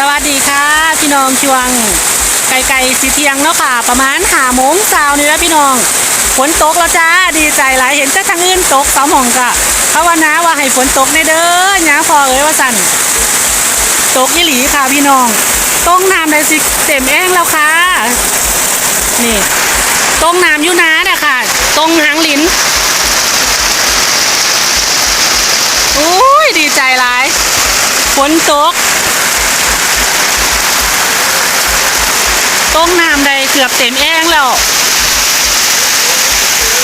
สวัสดีค่ะ พี่น้องช่วงไก่ไก่สีเทียงเนาะค่ะ ประมาณหาโมงเช้านี่แล้วพี่น้องฝนตกแล้วจ้าดีใจหลายเห็นแต่ทางอื่นตกสาวหมองกะภาวนาว่าให้ฝนตกในเด้อหยาพอเอ้ยว่าสั่นตกยี่หลีค่ะพี่น้องต้องน้ำได้สิเต็มแอ้งแล้วค่ะนี่ตรงน้ำอยุนาน่ะค่ะตรงหางลิ้นอุ้ยดีใจหลายฝนตก ต้มน้ำได้เกือบเต็มแอ่งแล้ว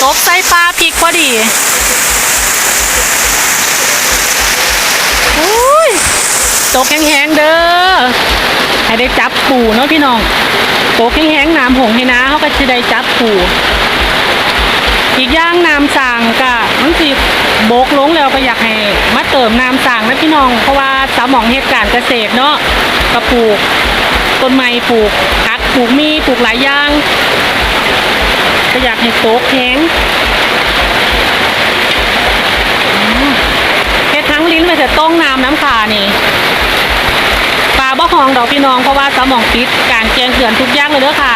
ตบใส่ปลาพริกพอดีอุ้ยตกแห้งๆเด้อให้ได้จับปูเนาะพี่น้องตกแห้งๆน้ำหงให้นะเขาก็จะได้จับปูอีกอย่างน้ำสางกะมันสิโบกลงแล้วก็อยากให้มาเติมน้ำสางนะพี่น้อง เพราะว่าสามองเหตุการณ์เกษตรเนาะก็ปลูก ต้นไม้ปลูกผักปลูกมีปลูกหลายอย่างก็อยากให้โตกแข็งอืมเฮ็ดทั้งลิ้นไปแต่ต้องน้ำน้ำขานี่ปลาบ่หองดอกพี่น้องเพราะว่าสมองปิดการเกียงเขื่อนทุกอย่างเลยเด้อค่ะ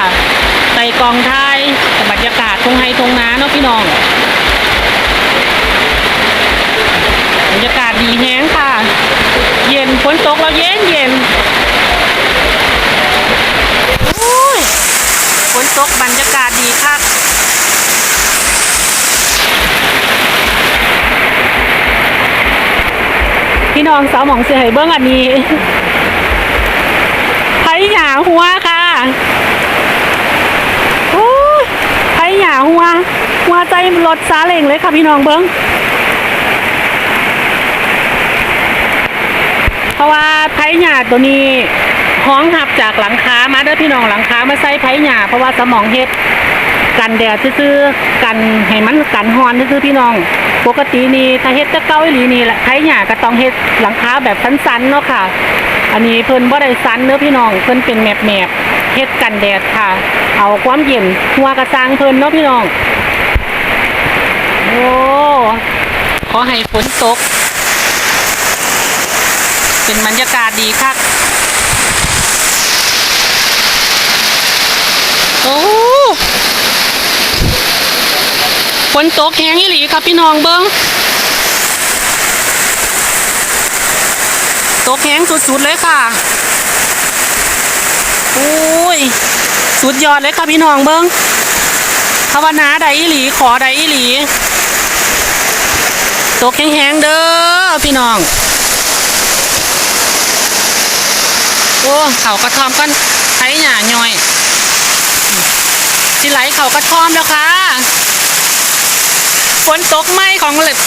ใส่กองทยแต่บรรยากาศทงไฮทงน้าเนาะพี่น้องบรรยากาศดีแห้งค่ะ เย็นฝนตกแล้วเย็น ตกบรรยากาศดีคักพี่น้องสาวหมองเสียให้เบิ้งอันนี้ไผ่หยาหัวค่ะโอ้ไผ่หยาหัว หัวใจรถซาเลงเลยค่ะพี่น้องเบิ้งเพราะว่าไผ่หยาตัวนี้ ห้องหับจากหลังคามาเด้อพี่น้องหลังคามาใส่ไผ่หญ้าเพราะว่าสมองเฮ็ดกันแดดซื่อกันให้มันกันฮอนซื่อพี่น้อง ปกตินี่ถ้าเฮ็ดจะเก้าอีหลีนี่แหละไผ่หญ้าก็ต้องเฮ็ดหลังคาแบบสั้นๆเนาะค่ะ อันนี้เพิ่นบ่ได้สั้นเด้อพี่น้องเพิ่นเป็นแมบๆเฮ็ดกันแดดค่ะ เอาความเย็นหัวกระซังเพิ่นเนาะพี่น้องโอ้ขอให้ฝนตก เป็นบรรยากาศดีคัก โอ้ฝ นตกแห้งอีหลีครับพี่น้องเบิ้งตกแห้งสุดๆเลยค่ะโอ้ยสุดยอดเลยค่ะพี่น้องเบิ้งภาวนาใดอีหลีขอใดอีหลีตกแห้งๆเด้อพี่น้องโอ้เขากระทอมกันไถหญ้าย่อยสิไหลเขากระทอมแล้วค่ะ ฝนตกไหมของเลย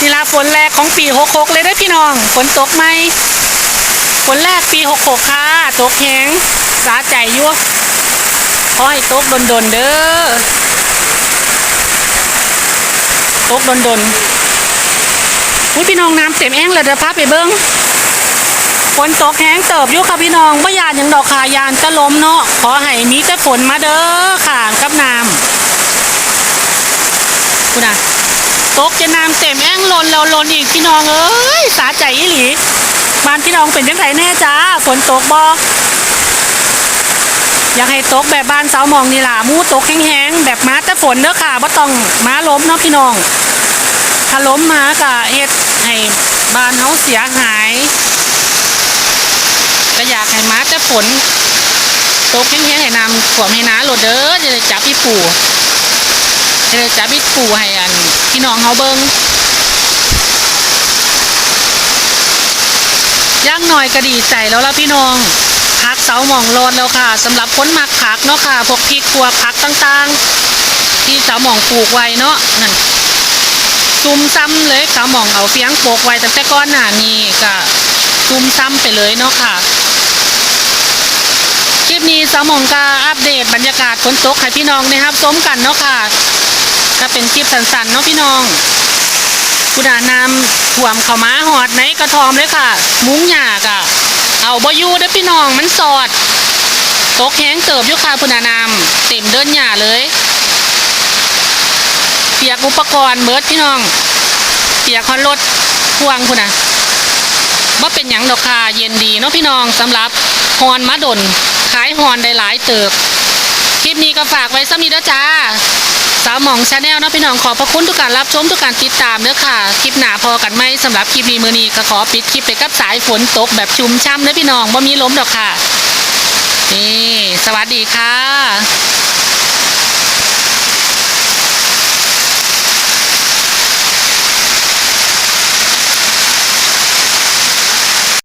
นี่ละฝนแรกของปีหกหกเลยได้พี่น้อง ฝนตกไหมฝนแรกปีหกหกค่ะ ตกแหงสาใจยั่วขอให้ตกดนๆเด้อตกดนๆอุ้ยพี่น้องน้ำเต็มแอ่งเลยเดี๋ยวพาไปเบิ้งฝนตกแห้งเติบยู่ค่ะพี่น้องบ่ยานยังดอกค่ะยานจะล้มเนาะขอให้มีแต่ฝนมาเด้อค่ะกับน้ำ คุณน่ะตกจะน้ำเต็มแอ่งลนแล้วลนอีกพี่น้องเอ้ยสาใจอีหลีบ้านพี่น้องเป็นจังไงแน่จ้าฝนตกบ่อยากให้ตกแบบบ้านสาวหมองนี่ล่ะมูตกแห้งๆแบบม้าแต่ฝนเด้อค่ะบ่ต้องม้าล้มเนาะพี่น้อง ถ้าล้มม้าก็เฮ็ดให้บ้านเฮาเสียหาย ก็อยากให้ม้าแต่ฝนตกแห้งๆให้น้ำท่วมให้น้าโหลดเด้อจะได้จับพี่ปู่ จะได้จับพี่ปู่ให้อันพี่น้องเฮาเบิ่งย่างหน่อยก็ดีใจแล้วล่ะพี่น้องพักเสาหมองโลดแล้วค่ะสำหรับคนมักผักเนาะค่ะพวกพริกขัวผักต่างๆ ที่เสาหมองปลูกไว้เนาะนั่นซุ่มซ้ำเลยเสาหมองเอาเฟียงโปกไว้ตั้งแต่ก้อนหน้านี้ก็ซุ่มซ้ำไปเลยเนาะค่ะคลิปนี้สาวหมองกาอัปเดตบรรยากาศฝนตกให้พี่น้องนะครับสมกันเนาะค่ะ ก็เป็นคลิปสั้นๆเนาะพี่น้องกุดานำถ่วมเข้ามาหอดในกระทอมเลยค่ะ มุ้งหยากอะเอาบอยู่เด้อพี่น้องมันสอดตกแห้งเติบยู่ค่ะพุนานำเต็มเดินหญ้าเลยเปียกอุปกรณ์เบิร์ดพี่น้อง เปียกคอนรถพ่วงคุณนะว่าเป็นหยังดอกค่ะเย็นดีเนาะพี่น้องสำหรับฮอนมะดนขายฮอนได้หลายเติบ ปนี้ก็ฝากไว้สักนิดแล้วจ้า สาวหมองชาแนลนะพี่น้องขอพระคุณทุกการรับชมทุกการติดตามเนื้อค่ะ คลิปหนาพอกันไหมสำหรับคลิปนี้มือนี้ก็ขอปิดคลิปไปกับสายฝนตกแบบชุ่มช่ำเด้อพี่น้องบ่มีล้มดอกค่ะ นี่ สวัสดีค่ะ